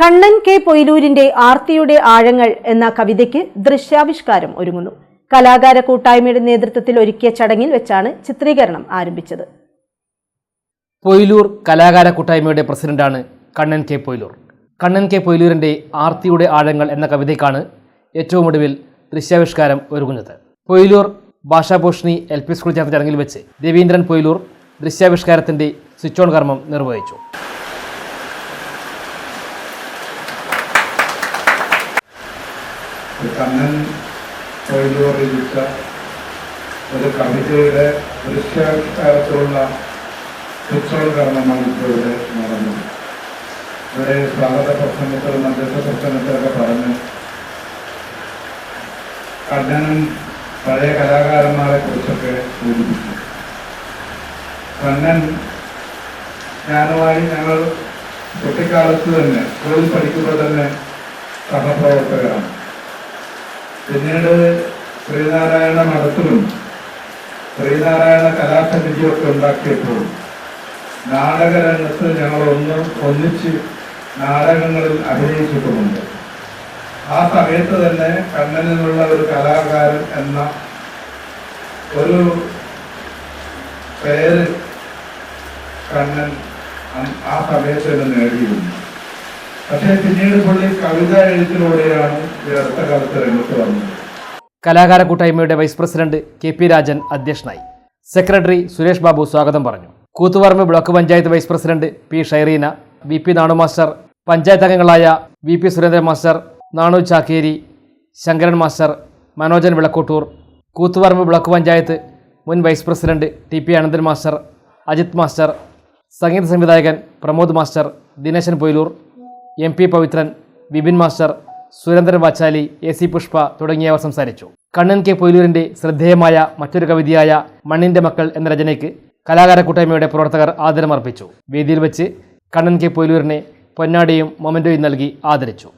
Kannan K പൊയിലൂരിന്റെ ആർത്തിയുടെ ആഴങ്ങൾ എന്ന കവിതയ്ക്ക് ദൃശ്യാവിഷ്കാരം ഒരുങ്ങുന്നു. കലാകാര കൂട്ടായ്മയുടെ നേതൃത്വത്തിൽ ഒരുക്കിയ ചടങ്ങിൽ വെച്ചാണ് ചിത്രീകരണം ആരംഭിച്ചത്. പൊയിലൂർ കലാകാര കൂട്ടായ്മയുടെ പ്രസിഡന്റാണ് കണ്ണൻ കെ പൊയിലൂർ. കണ്ണൻ കെ പൊയിലൂരിന്റെ ആർത്തിയുടെ ആഴങ്ങൾ എന്ന കവിതയ്ക്കാണ് ഏറ്റവും ഒടുവിൽ ദൃശ്യാവിഷ്കാരം ഒരുങ്ങുന്നത്. Poyilur Bhashabhushani L P school ചേർന്ന ചടങ്ങിൽ വെച്ച് രവീന്ദ്രൻ പൊയിലൂർ ദൃശ്യാവിഷ്കാരത്തിന്റെ സ്വിച്ച് ഓൺ കർമ്മം നിർവഹിച്ചു. ഒരു കണ്ണൻ തൊഴിലൂർ രചിച്ച ഒരു കവിതയുടെ ദൃശ്യാവിഷ്കാരത്തിലുള്ള ഉത്സവകരണമാണ് ഇപ്പോൾ ഇവിടെ നടന്നത്. ഇവിടെ സ്വാഗത പ്രസംഗത്തിൽ മധ്യസ്ഥ പ്രസംഗത്തിലൊക്കെ പറഞ്ഞ് കണ്ണനും പഴയ കലാകാരന്മാരെ കുറിച്ചൊക്കെ സൂചിപ്പിച്ചു. കണ്ണൻ ഞാനുമായി ഞങ്ങൾ കുട്ടിക്കാലത്ത് തന്നെ സ്കൂളിൽ പഠിക്കുമ്പോൾ തന്നെ സഹപ്രവർത്തകരാണ്. പിന്നീട് ശ്രീനാരായണ മഠത്തിലും ശ്രീനാരായണ കലാസമിതിയൊക്കെ ഉണ്ടാക്കിയപ്പോൾ നാടകരംഗത്ത് ഞങ്ങൾ ഒന്ന് ഒന്നിച്ച് നാടകങ്ങളിൽ അഭിനയിച്ചിട്ടുമുണ്ട്. ആ സമയത്ത് തന്നെ കണ്ണനിലുള്ള ഒരു കലാകാരൻ എന്ന ഒരു പേര് കണ്ണൻ ആ സമയത്ത് തന്നെ നേടിയിരുന്നു. പക്ഷേ പിന്നീട് പുള്ളി കവിത എഴുത്തിലൂടെയാണ് അടുത്ത രംഗത്ത് വന്നത്. കലാകാര കൂട്ടായ്മയുടെ vice president K P Rajan അധ്യക്ഷനായി. സെക്രട്ടറി സുരേഷ് ബാബു സ്വാഗതം പറഞ്ഞു. Koothuparamba block panchayat vice president P Shaireena V P Nanu master panchayat അംഗങ്ങളായ V P Surendran master Nanu Chakkeri Sankaran master Manojan Vilakkottur Koothuparamba block panchayat മുൻ vice president T P Ananthan master Ajith master സംഗീത സംവിധായകൻ Pramod master Dineshan Poyilur M P Pavithran Vipin master Surendran Vachali A C Pushpa തുടങ്ങിയവർ സംസാരിച്ചു. Kannan K പൊയിലൂരിന്റെ ശ്രദ്ധേയമായ മറ്റൊരു കവിതയായ മണ്ണിന്റെ മക്കൾ എന്ന രചനയ്ക്ക് കലാകാര കൂട്ടായ്മയുടെ പ്രവർത്തകർ ആദരമർപ്പിച്ചു. വേദിയിൽ വെച്ച് കണ്ണൻ കെ പൊയിലൂരിനെ പൊന്നാടിയും മൊമന്റോയും നൽകി ആദരിച്ചു.